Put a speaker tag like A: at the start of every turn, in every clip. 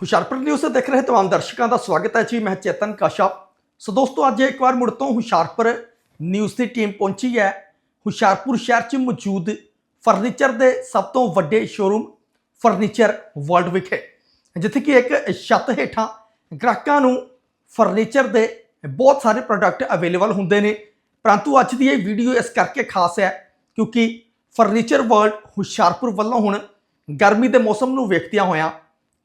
A: Hoshiarpur news ਤੇ ਦੇਖ ਰਹੇ ਤਮਾਮ ਦਰਸ਼ਕਾਂ ਦਾ ਸਵਾਗਤ ਹੈ ਜੀ। ਮੈਂ ਚੇਤਨ ਕਾਸ਼ਾ ਸੋ ਦੋਸਤੋ, ਅੱਜ ਇੱਕ ਵਾਰ ਮੁੜ ਤੋਂ ਹੁਸ਼ਿਆਰਪੁਰ ਨਿਊਜ਼ ਦੀ ਟੀਮ ਪਹੁੰਚੀ ਹੈ। ਹੁਸ਼ਿਆਰਪੁਰ ਸ਼ਹਿਰ 'ਚ ਮੌਜੂਦ ਫਰਨੀਚਰ ਦੇ ਸਭ ਤੋਂ ਵੱਡੇ ਸ਼ੋਰੂਮ ਫਰਨੀਚਰ ਵਰਲਡ ਵਿਖੇ। ਜਿੱਥੇ ਕਿ ਇੱਕ ਛੱਤ ਹੇਠਾਂ ਗ੍ਰਾਹਕਾਂ ਨੂੰ ਫਰਨੀਚਰ ਦੇ ਬਹੁਤ ਸਾਰੇ ਪ੍ਰੋਡਕਟ ਅਵੇਲੇਬਲ ਹੁੰਦੇ ਨੇ। ਪਰੰਤੂ ਅੱਜ ਦੀ ਇਹ ਵੀਡੀਓ ਇਸ ਕਰਕੇ ਖਾਸ ਹੈ ਕਿਉਂਕਿ ਫਰਨੀਚਰ ਵਰਲਡ ਹੁਸ਼ਿਆਰਪੁਰ ਵੱਲੋਂ ਹੁਣ ਗਰਮੀ ਦੇ ਮੌਸਮ ਨੂੰ ਵੇਖਦਿਆਂ ਹੋਇਆਂ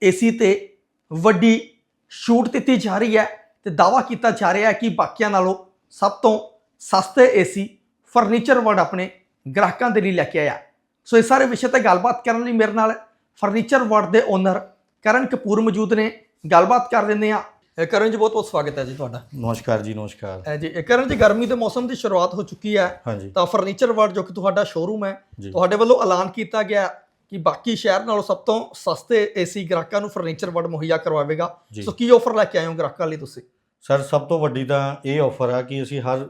A: ਏਸੀ ਤੇ ਵੱਡੀ ਛੂਟ ਦਿੱਤੀ ਜਾ ਰਹੀ ਹੈ ਤੇ ਦਾਵਾ ਕੀਤਾ ਜਾ ਰਿਹਾ ਹੈ ਕਿ ਬਾਕੀਆਂ ਨਾਲੋਂ ਸਭ ਤੋਂ ਸਸਤੇ ਏਸੀ ਫਰਨੀਚਰ ਵਰਲਡ ਆਪਣੇ ਗ੍ਰਾਹਕਾਂ ਦੇ ਲਈ ਲੈ ਕੇ ਆਇਆ। ਸੋ ਇਸ ਸਾਰੇ ਵਿਸ਼ੇ ਤੇ ਗੱਲਬਾਤ ਕਰਨ ਲਈ ਮੇਰੇ ਨਾਲ ਫਰਨੀਚਰ ਵਰਲਡ ਦੇ ਓਨਰ ਕਰਨ ਕਪੂਰ ਮੌਜੂਦ ਨੇ। ਗੱਲਬਾਤ ਕਰ ਲੈਂਦੇ ਆ ਕਰਨ ਜੀ ਬਹੁਤ ਬਹੁਤ ਸਵਾਗਤ ਹੈ ਜੀ ਤੁਹਾਡਾ।
B: ਨਮਸਕਾਰ ਜੀ ਨਮਸਕਾਰ।
A: ਜੀ ਇਹ ਕਰਨ ਜੀ ਗਰਮੀ ਦੇ ਮੌਸਮ ਦੀ ਸ਼ੁਰੂਆਤ ਹੋ ਚੁੱਕੀ ਹੈ। ਤਾਂ ਫਰਨੀਚਰ ਵਰਲਡ ਜੋ ਕਿ ਤੁਹਾਡਾ ਸ਼ੋਰੂਮ ਹੈ। ਤੁਹਾਡੇ ਵੱਲੋਂ ਐਲਾਨ ਕੀਤਾ ਗਿਆ। ਕਿ ਬਾਕੀ ਸ਼ਹਿਰ ਨਾਲੋਂ ਸਭ ਤੋਂ ਸਸਤੇ ਏਸੀ ਗ੍ਰਾਹਕਾਂ ਨੂੰ ਫਰਨੀਚਰ ਵਰਲਡ ਮੁਹੱਈਆ ਕਰਵਾਵੇਗਾ। ਸੋ ਕੀ ਆਫਰ ਲੈ ਕੇ ਆਏ ਹੋ ਗ੍ਰਾਹਕਾਂ ਲਈ ਤੁਸੀਂ?
B: ਸਰ ਸਭ ਤੋਂ ਵੱਡੀ ਤਾਂ ਇਹ ਆਫਰ ਆ ਕਿ ਅਸੀਂ ਹਰ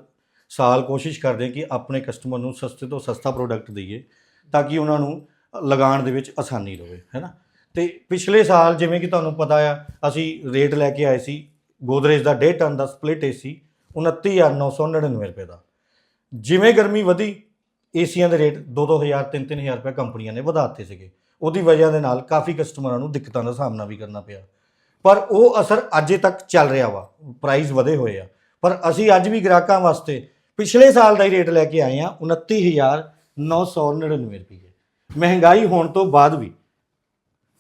B: ਸਾਲ ਕੋਸ਼ਿਸ਼ ਕਰਦੇ ਹਾਂ ਕਿ ਆਪਣੇ ਕਸਟਮਰ ਨੂੰ ਸਸਤੇ ਤੋਂ ਸਸਤਾ ਪ੍ਰੋਡਕਟ ਦਈਏ ਤਾਂ ਕਿ ਉਹਨਾਂ ਨੂੰ ਲਗਾਉਣ ਦੇ ਵਿੱਚ ਆਸਾਨੀ ਰਹੇ ਹੈ ਨਾ? ਤੇ ਪਿਛਲੇ ਸਾਲ ਜਿਵੇਂ ਕਿ ਤੁਹਾਨੂੰ ਪਤਾ ਆ ਅਸੀਂ ਰੇਟ ਲੈ ਕੇ ਆਏ ਸੀ ਗੋਦਰੇਜ ਦਾ 1.5 ਟਨ ਦਾ ਸਪਲਿਟ ਏਸੀ 29999 ਰੁਪਏ ਦਾ। ਜਿਵੇਂ ਗਰਮੀ ਵਧੀ ਏਸੀਆਂ ਦੇ ਰੇਟ 2-2000 3-3000 ਰੁਪਏ ਕੰਪਨੀਆਂ ਨੇ ਵਧਾਤੇ ਸੀਗੇ। ਉਹਦੀ ਵਜ੍ਹਾ ਦੇ ਨਾਲ ਕਾਫੀ ਕਸਟਮਰਾਂ ਨੂੰ ਦਿੱਕਤਾਂ ਦਾ ਸਾਹਮਣਾ ਵੀ ਕਰਨਾ ਪਿਆ। ਪਰ ਉਹ ਅਸਰ ਅਜੇ ਤੱਕ ਚੱਲ ਰਿਹਾ ਵਾ ਪ੍ਰਾਈਸ ਵਧੇ ਹੋਏ ਆ। ਪਰ ਅਸੀਂ ਅੱਜ ਵੀ ਗ੍ਰਾਹਕਾਂ ਵਾਸਤੇ ਪਿਛਲੇ ਸਾਲ ਦਾ ਹੀ ਰੇਟ ਲੈ ਕੇ ਆਏ ਆ 29999 ਰੁਪਏ। ਮਹਿੰਗਾਈ ਹੋਣ ਤੋਂ ਬਾਅਦ ਵੀ,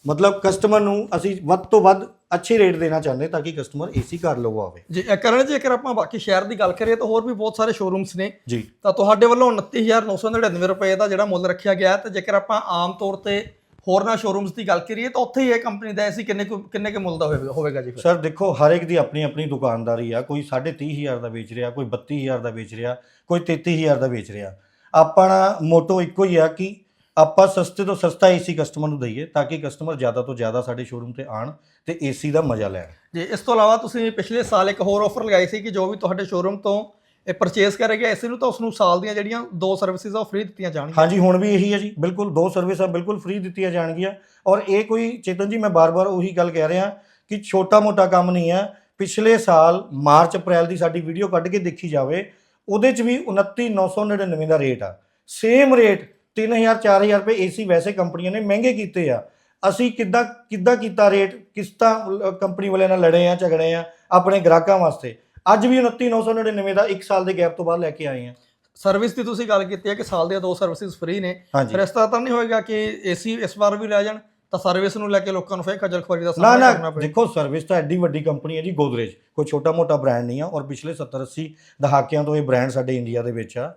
B: ਮਤਲਬ ਕਸਟਮਰ ਨੂੰ ਅਸੀਂ ਵੱਧ ਤੋਂ ਵੱਧ ਅੱਛੇ ਰੇਟ ਦੇਣਾ ਚਾਹੁੰਦੇ ਤਾਂ ਕਿ ਕਸਟਮਰ ਏਸੀ ਘਰ ਲਗਵਾਵੇ
A: ਜੀ ਇਹ ਕਰਨ ਜੇਕਰ ਆਪਾਂ ਬਾਕੀ ਸ਼ਹਿਰ ਦੀ ਗੱਲ ਕਰੀਏ ਤਾਂ ਹੋਰ ਵੀ ਬਹੁਤ ਸਾਰੇ ਸ਼ੋਰੂਮਸ ਨੇ।
B: ਜੀ।
A: ਤਾਂ ਤੁਹਾਡੇ ਵੱਲੋਂ 29999 ਰੁਪਏ ਦਾ ਜਿਹੜਾ ਮੁੱਲ ਰੱਖਿਆ ਗਿਆ ਤੇ ਜੇਕਰ ਆਪਾਂ ਆਮ ਤੌਰ ਤੇ ਹੋਰਨਾਂ ਸ਼ੋਰੂਮਸ ਦੀ ਗੱਲ ਕਰੀਏ ਤਾਂ ਉੱਥੇ ਹੀ ਇਹ ਕੰਪਨੀ ਦਾ ਏਸੀ ਕਿੰਨੇ ਕੁ ਕਿੰਨੇ ਕੁ ਮੁੱਲ ਦਾ ਹੋਵੇਗਾ ਹੋਵੇਗਾ ਜੀ ਫਿਰ?
B: ਸਰ ਦੇਖੋ ਹਰ ਇੱਕ ਦੀ ਆਪਣੀ ਆਪਣੀ ਦੁਕਾਨਦਾਰੀ ਆ। ਕੋਈ 35000 ਦਾ ਵੇਚ ਰਿਹਾ ਕੋਈ 32000 ਦਾ ਵੇਚ ਰਿਹਾ ਕੋਈ 33000 ਦਾ ਵੇਚ ਰਿਹਾ। ਆਪਣਾ ਮੋਟੋ ਇੱਕੋ ਹੀ ਆ ਕਿ ਆਪਾਂ ਸਸਤੇ ਤੋਂ ਸਸਤਾ ਏਸੀ ਕਸਟਮਰ ਨੂੰ ਦਈਏ ਤਾਂ ਕਿ ਕਸਟਮਰ ਜ਼ਿਆਦਾ ਤੋਂ ਜ਼ਿਆਦਾ ਸਾਡੇ ਸ਼ੋਰੂਮ ਤੇ ਆਣ ਤੇ ਏਸੀ ਦਾ ਮਜ਼ਾ ਲੈਣ।
A: ਜੀ ਇਸ ਤੋਂ ਇਲਾਵਾ ਤੁਸੀਂ ਪਿਛਲੇ ਸਾਲ ਇੱਕ ਹੋਰ ਆਫਰ ਲਗਾਈ ਸੀ ਕਿ ਜੋ ਵੀ ਤੁਹਾਡੇ ਸ਼ੋਰੂਮ ਤੋਂ ਇਹ ਪਰਚੇਸ ਕਰੇਗਾ ਏਸੀ ਨੂੰ ਤਾਂ ਉਸ ਨੂੰ ਸਾਲ ਦੀਆਂ ਜਿਹੜੀਆਂ ਦੋ ਸਰਵਿਸਿਜ਼ ਆ ਫ੍ਰੀ ਦਿੱਤੀਆਂ ਜਾਣਗੀਆਂ।
B: ਹਾਂਜੀ ਹੁਣ ਵੀ ਇਹੀ ਹੈ ਜੀ। ਬਿਲਕੁਲ ਦੋ ਸਰਵਿਸਾਂ ਬਿਲਕੁਲ ਫ੍ਰੀ ਦਿੱਤੀਆਂ ਜਾਣਗੀਆਂ। ਔਰ ਇਹ ਕੋਈ ਚੇਤਨ ਜੀ ਮੈਂ ਬਾਰ-ਬਾਰ ਉਹੀ ਗੱਲ ਕਹਿ ਰਿਹਾ ਕਿ ਛੋਟਾ-ਮੋਟਾ ਕੰਮ ਨਹੀਂ ਹੈ। ਪਿਛਲੇ ਸਾਲ ਮਾਰਚ ਅਪ੍ਰੈਲ ਦੀ ਸਾਡੀ ਵੀਡੀਓ ਕੱਢ ਕੇ ਦੇਖੀ ਜਾਵੇ ਉਹਦੇ ਚ ਵੀ 29999 ਦਾ ਰੇਟ ਆ। ਸੇਮ ਰੇਟ 3000 4000 ਰੁਪਏ ਏਸੀ ਵੈਸੇ ਕੰਪਨੀਆਂ ਨੇ ਮਹਿੰਗੇ ਕੀਤੇ ਆ। ਅਸੀਂ ਕਿੱਦਾਂ ਕਿੱਦਾਂ ਕੀਤਾ ਰੇਟ ਕਿਸ ਤਰ੍ਹਾਂ ਕੰਪਨੀ ਵਾਲਿਆਂ ਨਾਲ ਲੜੇ ਆ ਝਗੜੇ ਆ ਆਪਣੇ ਗ੍ਰਾਹਕਾਂ ਵਾਸਤੇ? ਅੱਜ ਵੀ 29999 ਦਾ 1 ਸਾਲ ਦੇ ਗੈਪ ਤੋਂ ਬਾਅਦ ਲੈ ਕੇ ਆਏ ਆ।
A: ਸਰਵਿਸ ਦੀ ਤੁਸੀਂ ਗੱਲ ਕੀਤੀ ਹੈ ਕਿ ਸਾਲ ਦੀਆਂ ਦੋ ਸਰਵਿਸਿਜ਼ ਫ੍ਰੀ ਨੇ। ਫਿਰ ਇਸ ਤਰ੍ਹਾਂ ਤਾਂ ਨਹੀਂ ਹੋਏਗਾ ਕਿ ਏਸੀ ਇਸ ਵਾਰ ਵੀ ਲੈ ਜਾਣ ਤਾਂ ਸਰਵਿਸ ਨੂੰ ਲੈ ਕੇ ਲੋਕਾਂ ਨੂੰ ਫੇਰ ਖੱਜਲ ਖੁਆਰੀ ਦਾ ਸਾਹਮਣਾ ਕਰਨਾ ਪਏ
B: ਦੇਖੋ ਸਰਵਿਸ ਤਾਂ ਐਡੀ ਵੱਡੀ ਕੰਪਨੀ ਹੈ ਜੀ ਗੋਦਰੇਜ। ਕੋਈ ਛੋਟਾ ਮੋਟਾ ਬ੍ਰਾਂਡ ਨਹੀਂ ਆ ਔਰ ਪਿਛਲੇ 70 80 ਦਹਾਕਿਆਂ ਤੋਂ ਇਹ ਬ੍ਰਾਂਡ ਸਾਡੇ ਇੰਡੀਆ ਦੇ ਵਿੱਚ ਆ।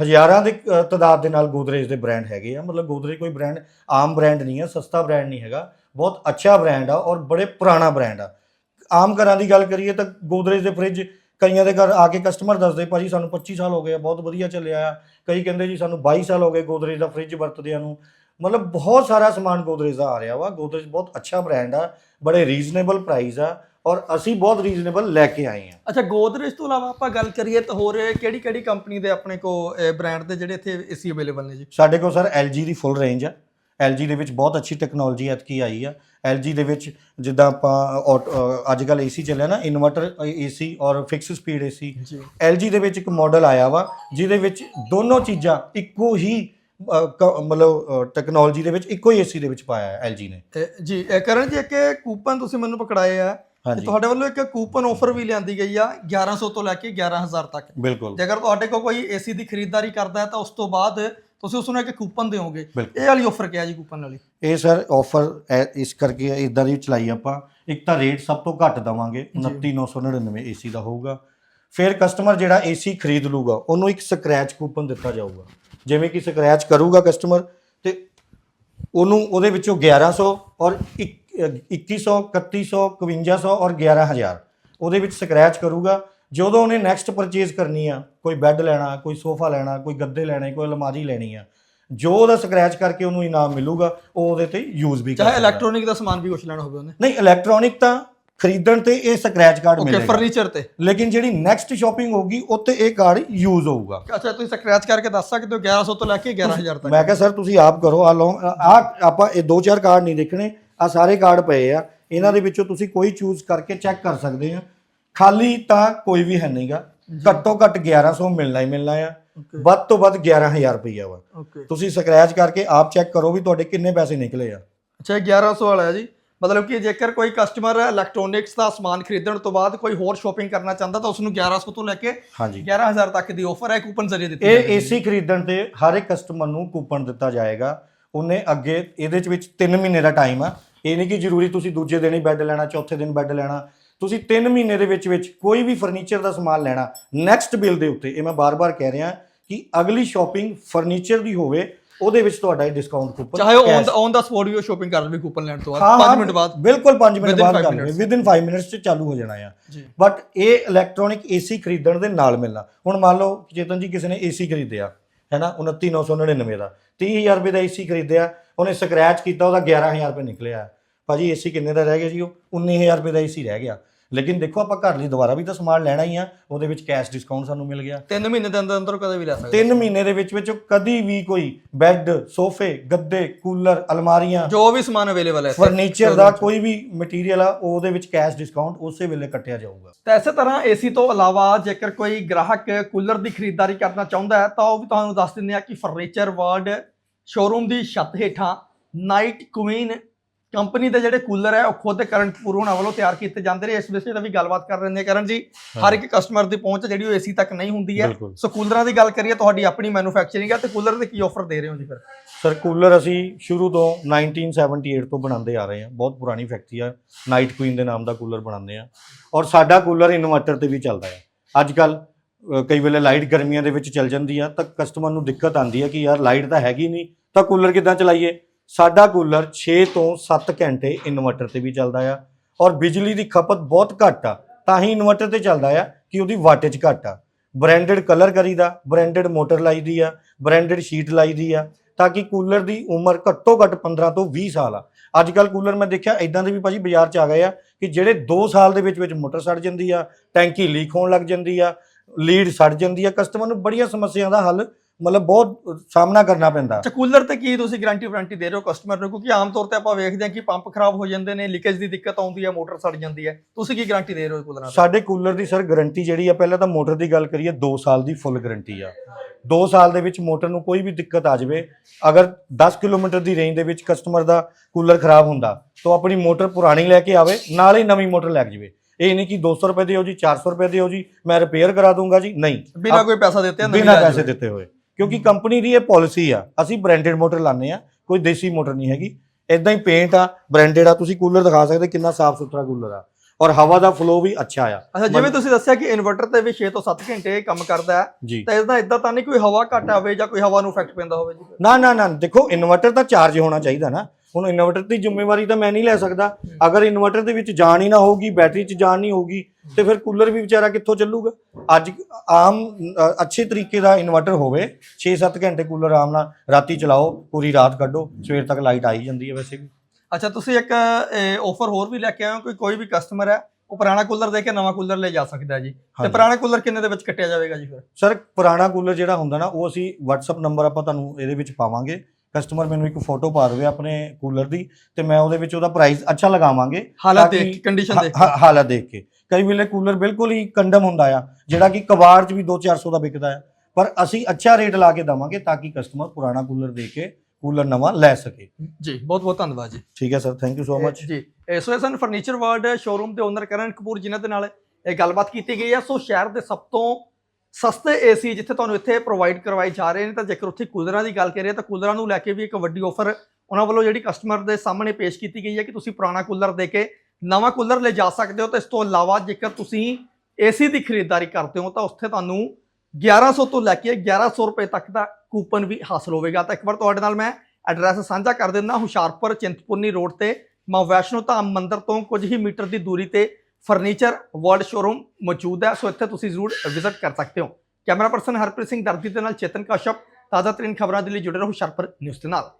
B: ਹਜ਼ਾਰਾਂ ਦੇ ਅ, ਤਾਦਾਦ ਦੇ ਨਾਲ ਗੋਦਰੇਜ ਦੇ ਬ੍ਰਾਂਡ ਹੈਗੇ ਆ। ਮਤਲਬ ਗੋਦਰੇਜ ਕੋਈ ਬ੍ਰਾਂਡ ਆਮ ਬ੍ਰਾਂਡ ਨਹੀਂ ਆ ਸਸਤਾ ਬ੍ਰਾਂਡ ਨਹੀਂ ਹੈਗਾ। ਬਹੁਤ ਅੱਛਾ ਬ੍ਰਾਂਡ ਆ ਔਰ ਬੜੇ ਪੁਰਾਣਾ ਬ੍ਰਾਂਡ ਆ। ਆਮ ਘਰਾਂ ਦੀ ਗੱਲ ਕਰੀਏ ਤਾਂ ਗੋਦਰੇਜ ਦੇ ਫ੍ਰਿਜ ਕਈਆਂ ਦੇ ਘਰ ਆ ਕੇ ਕਸਟਮਰ ਦੱਸਦੇ ਭਾਜੀ ਸਾਨੂੰ 25 ਸਾਲ ਹੋ ਗਏ ਆ ਬਹੁਤ ਵਧੀਆ ਚੱਲਿਆ ਆ। ਕਈ ਕਹਿੰਦੇ ਜੀ ਸਾਨੂੰ 22 ਸਾਲ ਹੋ ਗਏ ਗੋਦਰੇਜ ਦਾ ਫ੍ਰਿਜ ਵਰਤਦਿਆਂ ਨੂੰ। ਮਤਲਬ ਬਹੁਤ ਸਾਰਾ ਸਮਾਨ ਗੋਦਰੇਜ ਦਾ ਆ ਰਿਹਾ ਵਾ। ਗੋਦਰੇਜ ਬਹੁਤ ਅੱਛਾ ਬ੍ਰਾਂਡ ਆ ਬੜੇ ਰੀਜ਼ਨੇਬਲ ਪ੍ਰਾਈਸ ਆ। ਔਰ ਅਸੀਂ ਬਹੁਤ ਰੀਜ਼ਨੇਬਲ ਲੈ ਕੇ ਆਏ ਆ
A: ਅੱਛਾ ਗੋਦਰੇਜ ਤੋਂ ਇਲਾਵਾ ਆਪਾਂ ਗੱਲ ਕਰੀਏ ਤਾਂ ਹੋਰ ਕਿਹੜੀ ਕਿਹੜੀ ਕੰਪਨੀ ਦੇ ਆਪਣੇ ਕੋ ਬ੍ਰਾਂਡ ਦੇ ਜਿਹੜੇ ਇੱਥੇ ਏਸੀ ਅਵੇਲੇਬਲ ਨੇ ਜੀ?
B: ਸਾਡੇ ਕੋਲ ਸਰ LG ਦੀ ਫੁੱਲ ਰੇਂਜ ਆ। LG ਦੇ ਵਿੱਚ ਬਹੁਤ ਅੱਛੀ ਟੈਕਨੋਲੋਜੀ ਐਤਕੀ ਆਈ ਆ। LG ਦੇ ਵਿੱਚ ਜਿੱਦਾਂ ਆਪਾਂ ਅੱਜ ਕੱਲ AC ਚੱਲਿਆ ਨਾ ਇਨਵਰਟਰ AC ਔਰ ਫਿਕਸ ਸਪੀਡ AC
A: ਜੀ।
B: LG ਦੇ ਵਿੱਚ ਇੱਕ ਮਾਡਲ ਆਇਆ ਵਾ ਜਿਹਦੇ ਵਿੱਚ ਦੋਨੋਂ ਚੀਜ਼ਾਂ ਇੱਕੋ ਹੀ ਮਤਲਬ ਟੈਕਨੋਲੋਜੀ ਦੇ ਵਿੱਚ ਇੱਕੋ ਹੀ AC ਦੇ ਵਿੱਚ ਪਾਇਆ ਹੈ LG ਨੇ।
A: ਜੀ ਕਰਨ ਜੀ ਇੱਕ ਕੂਪਨ ਤੁਸੀਂ ਮੈਨੂੰ ਪਕੜਾਏ ਆ ਤੇ
B: ਹਾਂਜੀ।
A: ਤੁਹਾਡੇ ਵੱਲੋਂ ਇੱਕ ਕੂਪਨ ਆਫਰ ਵੀ ਲਿਆਂਦੀ ਗਈ ਆ 1100 ਤੋਂ ਲੈ ਕੇ 11000 ਤੱਕ।
B: ਬਿਲਕੁਲ।
A: ਜੇਕਰ ਤੁਹਾਡੇ ਕੋਲ ਕੋਈ ਏਸੀ ਦੀ ਖਰੀਦਦਾਰੀ ਕਰਦਾ ਹੈ ਤਾਂ ਉਸ ਤੋਂ ਬਾਅਦ ਤੁਸੀਂ ਉਸ ਨੂੰ ਇੱਕ ਕੂਪਨ ਦਿਓਗੇ।
B: ਬਿਲਕੁਲ।
A: ਇਹ ਵਾਲੀ ਆਫਰ ਕਿਹਾ ਜੀ ਕੂਪਨ ਵਾਲੀ?
B: ਇਹ ਸਰ ਆਫਰ ਇਸ ਕਰਕੇ ਇਦਾਂ ਦੀ ਚਲਾਈ ਆਪਾਂ। ਇੱਕ ਤਾਂ ਰੇਟ ਸਭ ਤੋਂ ਘੱਟ ਦਵਾਂਗੇ 29999 AC ਦਾ ਹੋਊਗਾ। ਫਿਰ ਕਸਟਮਰ ਜਿਹੜਾ AC ਖਰੀਦ ਲੂਗਾ ਉਹਨੂੰ ਇੱਕ ਸਕ੍ਰੈਚ ਕੂਪਨ ਦਿੱਤਾ ਜਾਊਗਾ। ਜਿਵੇਂ ਕਿ ਸਕ੍ਰੈਚ ਕਰੂਗਾ ਕਸਟਮਰ ਤੇ ਉਹਨੂੰ ਉਹਦੇ ਵਿੱਚੋਂ 1100 ਔਰ ਇੱਕ- 2100 3100 5100 ਔਰ 11000 ਉਹਦੇ ਵਿੱਚ ਸਕ੍ਰੈਚ ਕਰੂਗਾ। ਜਦੋਂ ਉਹਨੇ ਨੈਕਸਟ ਪਰਚੇਜ਼ ਕਰਨੀ ਆ ਕੋਈ ਬੈੱਡ ਲੈਣਾ ਕੋਈ ਸੋਫਾ ਲੈਣਾ ਕੋਈ ਗੱਦੇ ਲੈਣੇ ਕੋਈ ਅਲਮਾਰੀ ਲੈਣੀ ਆ ਜੋ ਉਹਦਾ ਸਕ੍ਰੈਚ ਕਰਕੇ ਉਹਨੂੰ ਇਨਾਮ ਮਿਲੂਗਾ ਉਹ ਉਹਦੇ ਤੇ ਯੂਜ਼ ਵੀ ਕਰ
A: ਚਾਹੇ ਇਲੈਕਟ੍ਰੋਨਿਕ ਦਾ ਸਮਾਨ ਵੀ ਕੁਝ ਲੈਣਾ ਹੋਵੇ ਉਹਨੇ।
B: ਨਹੀਂ ਇਲੈਕਟ੍ਰੋਨਿਕ ਤਾਂ ਖਰੀਦਣ ਤੇ ਇਹ ਸਕ੍ਰੈਚ ਕਾਰਡ
A: ਓਕੇ
B: ਮਿਲੇਗਾ।
A: ਫਰਨੀਚਰ ਤੇ।
B: ਲੇਕਿਨ ਜਿਹੜੀ ਨੈਕਸਟ ਸ਼ਾਪਿੰਗ ਹੋਊਗੀ ਉੱਤੇ ਇਹ ਕਾਰਡ ਯੂਜ਼ ਹੋਊਗਾ।
A: ਅੱਛਾ ਤੁਸੀਂ ਸਕ੍ਰੈਚ ਕਰਕੇ ਦੱਸ ਸਕਦੇ ਹੋ 1100 ਤੋਂ ਲੈ ਕੇ 11000 ਤੱਕ।
B: ਮੈਂ ਕਿਹਾ ਸਰ ਤੁਸੀਂ ਆਪ ਕਰੋ ਆ ਲਓ ਆ ਆਪਾਂ ਇਹ ਦੋ ਚਾਰ ਕਾਰਡ ਨਹੀਂ ਦੇਖਣੇ ਆ ਸਾਰੇ ਕਾਰਡ ਪਏ ਆ ਇਹਨਾਂ ਦੇ ਵਿੱਚੋਂ ਤੁਸੀਂ ਕੋਈ ਚੂਜ਼ ਕਰਕੇ ਚੈੱਕ ਕਰ ਸਕਦੇ ਆ। ਖਾਲੀ ਤਾਂ ਕੋਈ ਵੀ ਹੈ ਨਹੀਂਗਾ ਘੱਟੋ ਘੱਟ 1100 ਮਿਲਣਾ ਹੀ ਮਿਲਣਾ ਆ। ਵੱਧ ਤੋਂ ਵੱਧ 11000 ਰੁਪਈਆ ਵਾ। ਤੁਸੀਂ ਸਕ੍ਰੈਚ ਕਰਕੇ ਆਪ ਚੈੱਕ ਕਰੋ ਵੀ ਤੁਹਾਡੇ ਕਿੰਨੇ ਪੈਸੇ ਨਿਕਲੇ ਆ।
A: ਅੱਛਾ ਇਹ 1100 ਵਾਲਾ ਹੈ ਜੀ। ਮਤਲਬ ਕਿ ਜੇਕਰ ਕੋਈ ਕਸਟਮਰ ਇਲੈਕਟ੍ਰੋਨਿਕਸ ਦਾ ਸਮਾਨ ਖਰੀਦਣ ਤੋਂ ਬਾਅਦ ਕੋਈ ਹੋਰ ਸ਼ਾਪਿੰਗ ਕਰਨਾ ਚਾਹੁੰਦਾ ਤਾਂ ਉਸ ਨੂੰ 1100 ਤੋਂ ਲੈ ਕੇ
B: ਹਾਂਜੀ।
A: 11000 ਤੱਕ ਦੀ ਆਫਰ ਹੈ ਕੂਪਨ ਜ਼ਰੀਏ ਦਿੱਤੀ
B: ਇਹ। ਏਸੀ ਖਰੀਦਣ ਤੇ ਹਰ ਇੱਕ ਕਸਟਮਰ ਨੂੰ ਕੂਪਨ ਦਿੱਤਾ ਜਾਏਗਾ। ਉਹਨੇ ਅੱਗੇ ਇਹਦੇ ਵਿੱਚ 3 ਮਹੀਨੇ ਦਾ ਟਾਈਮ ਆ। ਇਹ ਨਹੀਂ ਕਿ ਜ਼ਰੂਰੀ ਤੁਸੀਂ ਦੂਜੇ ਦਿਨ ਹੀ ਬੈੱਡ ਲੈਣਾ ਚੌਥੇ ਦਿਨ ਬੈੱਡ ਲੈਣਾ। ਤੁਸੀਂ 3 ਮਹੀਨੇ ਦੇ ਵਿੱਚ ਵਿੱਚ ਕੋਈ ਵੀ ਫਰਨੀਚਰ ਦਾ ਸਮਾਨ ਲੈਣਾ ਨੈਕਸਟ ਬਿੱਲ ਦੇ ਉੱਤੇ ਇਹ ਮੈਂ ਬਾਰ-ਬਾਰ ਕਹਿ ਰਿਹਾ ਕਿ ਅਗਲੀ ਸ਼ਾਪਿੰਗ ਫਰਨੀਚਰ ਦੀ ਹੋਵੇ ਉਹਦੇ ਵਿੱਚ ਤੁਹਾਡਾ ਇਹ ਡਿਸਕਾਊਂਟ ਕੂਪਨ
A: ਚਾਹੇ ਉਹ ਔਨ ਔਨ ਦਾ ਸਪੋਟ ਵੀ ਸ਼ਾਪਿੰਗ ਕਰ ਲਵੇ ਕੂਪਨ ਲੈਣ ਤੋਂ ਬਾਅਦ 5
B: ਹਾਂ
A: ਮਿੰਟ ਬਾਅਦ
B: ਬਿਲਕੁਲ 5 ਮਿੰਟ ਬਾਅਦ ਕਰ ਲਵੇ. ਵਿਦਿਨ 5 ਮਿੰਟਸ ਚ ਚਾਲੂ ਹੋ ਜਾਣਾ ਆ। ਬਟ ਇਹ ਇਲੈਕਟ੍ਰੋਨਿਕ ਏਸੀ ਖਰੀਦਣ ਦੇ ਨਾਲ ਮਿਲਣਾ। ਹੁਣ ਮੰਨ ਲਓ ਚੇਤਨ ਜੀ ਕਿਸੇ ਨੇ ਏਸੀ ਖਰੀਦਿਆ ਹੈਨਾ 29999 ਦਾ। 30000 ਰੁਪਏ ਦਾ ਏਸੀ ਖਰੀਦਿਆ ਉਹਨੇ ਸਕ੍ਰੈਚ ਕੀਤਾ ਉਹਦਾ 11000 ਰੁਪਏ ਨਿਕਲਿਆ। ਭਾਜੀ ਏਸੀ ਕਿੰਨੇ ਦਾ ਰਹਿ ਗਿਆ ਜੀ ਉਹ? 19000 ਰੁਪਏ ਦਾ ਏਸੀ ਰਹਿ ਗਿਆ। ਲੇਕਿਨ ਦੇਖੋ ਆਪਾਂ ਘਰ ਲਈ ਦੁਬਾਰਾ ਵੀ ਤਾਂ ਸਮਾਨ ਲੈਣਾ ਹੀ ਆ ਉਹਦੇ ਵਿੱਚ ਕੈਸ਼ ਡਿਸਕਾਊਂਟ ਸਾਨੂੰ ਮਿਲ ਗਿਆ।
A: 3 ਮਹੀਨੇ ਦੇ ਅੰਦਰ ਅੰਦਰ ਕਦੇ ਵੀ ਲੈ ਸਕਦੇ।
B: 3 ਮਹੀਨੇ ਦੇ ਵਿੱਚ ਵਿੱਚ ਕਦੀ ਵੀ ਕੋਈ ਬੈੱਡ ਸੋਫੇ ਗੱਦੇ ਕੂਲਰ ਅਲਮਾਰੀਆਂ
A: ਜੋ ਵੀ ਸਮਾਨ ਅਵੇਲੇਬਲ ਹੈ।
B: ਫਰਨੀਚਰ ਦਾ ਕੋਈ ਵੀ ਮਟੀਰੀਅਲ ਆ ਉਹਦੇ ਵਿੱਚ ਕੈਸ਼ ਡਿਸਕਾਊਂਟ ਉਸੇ ਵੇਲੇ ਕੱਟਿਆ ਜਾਊਗਾ।
A: ਤਾਂ ਇਸੇ ਤਰ੍ਹਾਂ ਏਸੀ ਤੋਂ ਇਲਾਵਾ ਜੇਕਰ ਕੋਈ ਗ੍ਰਾਹਕ ਕੂਲਰ ਦੀ ਖਰੀਦਦਾਰੀ ਕਰਨਾ ਚਾਹੁੰਦਾ ਹੈ ਤਾਂ ਉਹ ਵੀ ਤੁਹਾਨੂੰ ਦੱਸ ਦਿੰਦੇ ਆ ਕਿ ਫਰਨੀਚਰ ਵਰਲਡ ਸ਼ੋਰੂਮ ਦੀ ਛੱਤ ਹੇਠਾਂ ਨਾਈਟ ਕੁਈਨ ਕੰਪਨੀ ਦੇ ਜਿਹੜੇ ਕੂਲਰ ਹੈ ਉਹ ਖੁਦ ਕਰੰਟ ਪੁਰੋਣਾ ਵੱਲੋਂ ਤਿਆਰ ਕੀਤੇ ਜਾਂਦੇ ਨੇ। ਇਸ ਵਿਸ਼ੇ ਤੇ ਵੀ ਗੱਲਬਾਤ ਕਰ ਰਹੇ ਨੇ ਕਰਨ ਜੀ। ਹਰ ਇੱਕ ਕਸਟਮਰ ਦੀ ਪਹੁੰਚ ਜਿਹੜੀ ਉਹ ਏਸੀ ਤੱਕ ਨਹੀਂ ਹੁੰਦੀ ਹੈ। ਸੋ ਕੂਲਰਾਂ ਦੀ ਗੱਲ ਕਰੀਏ ਤੁਹਾਡੀ ਆਪਣੀ ਮੈਨੂਫੈਕਚਰਿੰਗ ਹੈ ਤੇ ਕੂਲਰ ਦੇ ਕੀ ਆਫਰ ਦੇ ਰਹੇ ਹੋ ਜੀ ਫਿਰ?
B: ਸਰ ਕੂਲਰ ਅਸੀਂ ਸ਼ੁਰੂ ਤੋਂ 1978 ਤੋਂ ਬਣਾਉਂਦੇ ਆ ਰਹੇ ਹਾਂ। ਬਹੁਤ ਪੁਰਾਣੀ ਫੈਕਟਰੀ ਆ। ਨਾਈਟ ਕੁਈਨ ਦੇ ਨਾਮ ਦਾ ਕੂਲਰ ਬਣਾਉਂਦੇ ਆ ਔਰ ਸਾਡਾ ਕੂਲਰ ਇਨਵਰਟਰ ਤੇ ਵੀ ਚੱਲਦਾ ਹੈ। ਅੱਜ ਕੱਲ ਕਈ ਵੇਲੇ ਲਾਈਟ ਗਰਮੀਆਂ ਦੇ ਵਿੱਚ ਚੱਲ ਜਾਂਦੀ ਆ, ਤਾਂ ਕਸਟਮਰ ਨੂੰ ਦਿੱਕਤ ਆਉਂਦੀ ਆ ਕਿ ਯਾਰ ਲਾਈਟ ਤਾਂ ਹੈਗੀ ਨਹੀਂ, ਤਾਂ ਕੂਲਰ ਕਿੱਦਾਂ ਚਲਾਈਏ? ਸਾਡਾ ਕੂਲਰ 6 ਤੋਂ 7 ਘੰਟੇ ਇਨਵਰਟਰ ਤੇ ਵੀ ਚੱਲਦਾ ਆ ਔਰ ਬਿਜਲੀ ਦੀ ਖਪਤ ਬਹੁਤ ਘੱਟ ਆ, ਤਾਂ ਹੀ ਇਨਵਰਟਰ ਤੇ ਚੱਲਦਾ ਆ ਕਿ ਉਹਦੀ ਵਾਟੇਜ ਘੱਟ ਆ। ਬ੍ਰਾਂਡਡ ਕਲਰ ਕਰੀਦਾ ਬ੍ਰਾਂਡਡ ਮੋਟਰ ਲਾਈਦੀ ਆ ਬ੍ਰਾਂਡਡ ਸ਼ੀਟ ਲਾਈਦੀ ਆ, ਤਾਂ ਕਿ ਕੂਲਰ ਦੀ ਉਮਰ ਘੱਟੋ ਘੱਟ 15 ਤੋਂ 20 ਸਾਲ ਆ। ਅੱਜ ਕੱਲ ਕੂਲਰ ਮੈਂ ਦੇਖਿਆ ਇਦਾਂ ਦੇ ਵੀ ਭਾਜੀ ਬਾਜ਼ਾਰ 'ਚ ਆ ਗਏ ਆ ਕਿ ਜਿਹੜੇ 2 ਸਾਲ ਦੇ ਵਿੱਚ ਵਿੱਚ ਮੋਟਰ ਸੜ ਜਾਂਦੀ ਆ, ਟੈਂਕੀ ਲੀਕ ਹੋਣ ਲੱਗ ਜਾਂਦੀ ਆ ਲੀਡ ਸੜ ਜਾਂਦੀ ਆ ਕਸਟਮਰ ਨੂੰ ਬੜੀਆਂ ਸਮੱਸਿਆਵਾਂ ਦਾ ਹੱਲ ਮਤਲਬ ਬਹੁਤ ਸਾਹਮਣਾ ਕਰਨਾ ਪੈਂਦਾ।
A: ਅੱਛਾ ਕੂਲਰ ਤੇ ਕੀ ਤੁਸੀਂ ਗਾਰੰਟੀ ਵਾਰੰਟੀ ਦੇ ਰਹੇ ਹੋ ਕਸਟਮਰ ਨੂੰ? ਕਿਉਂਕਿ ਆਮ ਤੌਰ ਤੇ ਆਪਾਂ ਵੇਖਦੇ ਹਾਂ ਕਿ ਪੰਪ ਖਰਾਬ ਹੋ ਜਾਂਦੇ ਨੇ ਲੀਕੇਜ ਦੀ ਦਿੱਕਤ ਆਉਂਦੀ ਹੈ ਮੋਟਰ ਸੜ ਜਾਂਦੀ ਹੈ ਤੁਸੀਂ ਕੀ ਗਾਰੰਟੀ ਦੇ ਰਹੇ ਹੋ ਕੂਲਰਾਂ ਦੀ
B: ਸਾਡੇ ਕੂਲਰ ਦੀ ਸਰ ਗਾਰੰਟੀ ਜਿਹੜੀ ਆ ਪਹਿਲਾਂ ਤਾਂ ਮੋਟਰ ਦੀ ਗੱਲ ਕਰੀਏ 2 ਸਾਲ ਦੀ ਫੁੱਲ ਗਾਰੰਟੀ ਆ। 2 ਸਾਲ ਦੇ ਵਿੱਚ ਮੋਟਰ ਨੂੰ ਕੋਈ ਵੀ ਦਿੱਕਤ ਆ ਜਾਵੇ ਅਗਰ 10 ਕਿਲੋਮੀਟਰ ਦੀ ਰੇਂਜ ਦੇ ਵਿੱਚ ਕਸਟਮਰ ਦਾ ਕੂਲਰ ਖਰਾਬ ਹੁੰਦਾ ਤਾਂ ਆਪਣੀ ਮੋਟਰ ਪੁਰਾਣੀ ਲੈ ਕੇ ਆਵੇ ਨਾਲ ਹੀ ਨਵੀਂ ਮੋਟਰ ਲੈ ਕੇ ਜਾਵੇ। ਇਹ ਨਹੀਂ ਕਿ 200 ਰੁਪਏ ਦਿਓ ਜੀ 400 ਰੁਪਏ ਦਿਓ ਜੀ ਮੈਂ ਰਿਪੇਅਰ ਕਰਾ ਦੂੰਗਾ ਜੀ ਨਹੀਂ।
A: ਬਿਨਾਂ ਕੋਈ ਪੈਸਾ ਦਿੱਤੇ ਨਵੀਂ
B: ਬਿਨਾਂ ਪੈਸੇ। ਦਿੱਤੇ ਹੋਏ। ਕਿਉਂਕਿ ਕੰਪਨੀ ਦੀ ਇਹ ਪਾਲਿਸੀ ਆ ਅਸੀਂ ਬ੍ਰਾਂਡਡ ਮੋਟਰ ਲਾਉਂਦੇ ਆ ਕੋਈ ਦੇਸੀ ਮੋਟਰ ਨਹੀਂ ਹੈਗੀ। ਇਦਾਂ ਹੀ ਪੇਂਟ ਆ ਬ੍ਰਾਂਡਡ ਆ ਤੁਸੀਂ ਕੂਲਰ ਦਿਖਾ ਸਕਦੇ ਕਿੰਨਾ ਸਾਫ਼ ਸੁਥਰਾ ਕੂਲਰ ਆ। ਔਰ ਹਵਾ ਦਾ ਫਲੋ ਵੀ ਅੱਛਾ ਆ।
A: ਅੱਛਾ ਜਿਵੇਂ ਤੁਸੀਂ ਦੱਸਿਆ ਕਿ ਇਨਵਰਟਰ ਤੇ ਵੀ 6 ਤੋਂ 7 ਘੰਟੇ ਕੰਮ ਕਰਦਾ ਹੈ ਤਾਂ ਇਸਦਾ ਇਦਾਂ ਤਾਂ ਨਹੀਂ ਕੋਈ ਹਵਾ ਘੱਟ ਆਵੇ ਜਾਂ ਕੋਈ ਹਵਾ ਨੂੰ ਇਫੈਕਟ ਪੈਂਦਾ ਹੋਵੇ ਜੀ
B: ਨਾ ਨਾ ਨਾ ਦੇਖੋ ਇਨਵਰਟਰ ਤਾਂ ਚਾਰਜ ਹੋਣਾ ਚਾਹੀਦਾ ਨਾ। ਹੁਣ ਇਨਵਰਟਰ ਦੀ ਜ਼ਿੰਮੇਵਾਰੀ ਤਾਂ ਮੈਂ ਨਹੀਂ ਲੈ ਸਕਦਾ। ਅਗਰ ਇਨਵਰਟਰ ਦੇ ਵਿੱਚ ਜਾਨ ਹੀ ਨਾ ਹੋਊਗੀ ਬੈਟਰੀ 'ਚ ਜਾਨ ਨਹੀਂ ਹੋਊਗੀ ਤੇ ਫਿਰ ਕੂਲਰ ਵੀ ਵਿਚਾਰਾ ਕਿੱਥੋਂ ਚੱਲੂਗਾ? ਅੱਜ ਆਮ ਅ, ਅੱਛੇ ਤਰੀਕੇ ਦਾ ਇਨਵਰਟਰ ਹੋਵੇ 6-7 ਘੰਟੇ ਕੂਲਰ ਆਰਾਮ ਨਾਲ ਰਾਤੀ ਚਲਾਓ ਪੂਰੀ ਰਾਤ ਕੱਢੋ ਸਵੇਰ ਤੱਕ ਲਾਈਟ ਆ ਹੀ ਜਾਂਦੀ ਹੈ ਵੈਸੇ ਵੀ।
A: ਅੱਛਾ ਤੁਸੀਂ ਇੱਕ ਆਫਰ ਹੋਰ ਵੀ ਲੈ ਕੇ ਆਏ ਹੋ ਕਿ ਕੋਈ ਵੀ ਕਸਟਮਰ ਹੈ ਉਹ ਪੁਰਾਣਾ ਕੂਲਰ ਦੇ ਕੇ ਨਵਾਂ ਕੂਲਰ ਲੈ ਜਾ ਸਕਦਾ ਹੈ ਜੀ। ਤੇ
B: ਹਾਂਜੀ।
A: ਪੁਰਾਣਾ ਕੂਲਰ ਕਿੰਨੇ ਦੇ ਵਿੱਚ ਕੱਟਿਆ ਜਾਵੇਗਾ ਜੀ ਫਿਰ?
B: ਸਰ ਪੁਰਾਣਾ ਕੂਲਰ ਜਿਹੜਾ ਹੁੰਦਾ ਨਾ ਉਹ ਅਸੀਂ WhatsApp ਨੰਬਰ ਆਪਾਂ ਤੁਹਾਨੂੰ ਇਹਦੇ ਵਿੱਚ ਪਾਵਾਂਗੇ। ਕਸਟਮਰ ਮੈਨੂੰ ਇੱਕ ਫੋਟੋ ਪਾ ਦੇਵੇ ਆਪਣੇ ਕੂਲਰ ਦੀ ਤੇ ਮੈਂ ਉਹਦੇ ਵਿੱਚ ਉਹਦਾ ਪ੍ਰਾਈਸ ਅੱਛਾ ਲਗਾਵਾਂਗੇ
A: ਹਾਲਾਤ
B: ਤਾਂ ਕਿ-
A: ਦੇਖ ਕੰਡੀਸ਼ਨ ਦੇਖ
B: ਹਾ- ਹਾਲਤ ਦੇਖ ਕੇ। ਕਈ ਵੇਲੇ ਕੂਲਰ ਬਿਲਕੁਲ ਹੀ ਕੰਡਮ ਹੁੰਦਾ ਆ ਜਿਹੜਾ ਕਿ ਕਬਾੜ 'ਚ ਵੀ 2-400 ਦਾ ਵਿਕਦਾ ਹੈ ਪਰ ਅਸੀਂ ਅੱਛਾ ਰੇਟ ਲਾ ਕੇ ਦਵਾਂਗੇ ਤਾਂ ਕਿ ਕਸਟਮਰ ਪੁਰਾਣਾ ਕੂਲਰ ਦੇ ਕੇ ਕੂਲਰ ਨਵਾਂ ਲੈ ਸਕੇ।
A: ਜੀ ਬਹੁਤ ਬਹੁਤ ਧੰਨਵਾਦ ਜੀ।
B: ਠੀਕ ਹੈ sir thank you so much
A: ਜੀ ਸੋ ਇਹ ਸਨ ਫਰਨੀਚਰ ਵਰਲਡ ਸ਼ੋਰੂਮ ਦੇ ਓਨਰ ਕਰਨ ਕਪੂਰ ਜਿਨ੍ਹਾਂ ਦੇ ਨਾਲ ਇਹ ਗੱਲਬਾਤ ਕੀਤੀ ਗਈ ਹੈ ਸੋ ਸ਼ਹਿਰ ਦੇ ਸਭ ਤੋਂ ਸਸਤੇ ਏਸੀ ਜਿੱਥੇ ਤੁਹਾਨੂੰ ਇੱਥੇ ਪ੍ਰੋਵਾਈਡ ਕਰਵਾਏ ਜਾ ਰਹੇ ਨੇ, ਤਾਂ ਜੇਕਰ ਉੱਥੇ ਕੂਲਰਾਂ ਦੀ ਗੱਲ ਕਰੀਏ, ਤਾਂ ਕੂਲਰਾਂ ਨੂੰ ਲੈ ਕੇ ਵੀ ਇੱਕ ਵੱਡੀ ਆਫਰ ਉਹਨਾਂ ਵੱਲੋਂ ਜਿਹੜੀ ਕਸਟਮਰ ਦੇ ਸਾਹਮਣੇ ਪੇਸ਼ ਕੀਤੀ ਗਈ ਹੈ ਕਿ ਤੁਸੀਂ ਪੁਰਾਣਾ ਕੂਲਰ ਦੇ ਕੇ ਨਵਾਂ ਕੂਲਰ ਲੈ ਜਾ ਸਕਦੇ ਹੋ। ਤੇ ਇਸ ਤੋਂ ਇਲਾਵਾ ਜੇਕਰ ਤੁਸੀਂ ਏਸੀ ਦੀ ਖਰੀਦਦਾਰੀ ਕਰਦੇ ਹੋ, ਤਾਂ ਉੱਥੇ ਤੁਹਾਨੂੰ 1100 ਤੋਂ ਲੈ ਕੇ 1100 ਰੁਪਏ ਤੱਕ ਦਾ ਕੂਪਨ ਵੀ ਹਾਸਲ ਹੋਵੇਗਾ। ਤਾਂ ਇੱਕ ਵਾਰ ਤੁਹਾਡੇ ਨਾਲ ਮੈਂ ਐਡਰੈਸ ਸਾਂਝਾ ਕਰ ਦਿੰਦਾ ਹੁਸ਼ਿਆਰਪੁਰ ਚਿੰਤਪੁਰਨੀ ਰੋਡ ਤੇ ਮਾਂ ਵੈਸ਼ਨੋ ਧਾਮ ਮੰਦਿਰ ਤੋਂ ਕੁਝ ਹੀ ਮੀਟਰ ਦੀ ਦੂਰੀ ਤੇ ਫਰਨੀਚਰ ਵਰਲਡ ਸ਼ੋਰੂਮ ਮੌਜੂਦ ਹੈ, ਸੋ ਇੱਥੇ ਤੁਸੀਂ ਜ਼ਰੂਰ ਵਿਜ਼ਿਟ ਕਰ ਸਕਦੇ ਹੋ। ਕੈਮਰਾ ਪਰਸਨ ਹਰਪ੍ਰੀਤ ਸਿੰਘ ਦਰਦੀ ਦੇ ਨਾਲ ਚੇਤਨ ਕਸ਼ਪ, ਤਾਜ਼ਾ ਤਰੀਨ ਖਬਰਾਂ ਦੇ ਲਈ ਜੁੜੇ ਰਹੋ ਹੁਸ਼ਿਆਰਪੁਰ ਨਿਊਜ਼ ਦੇ ਨਾਲ।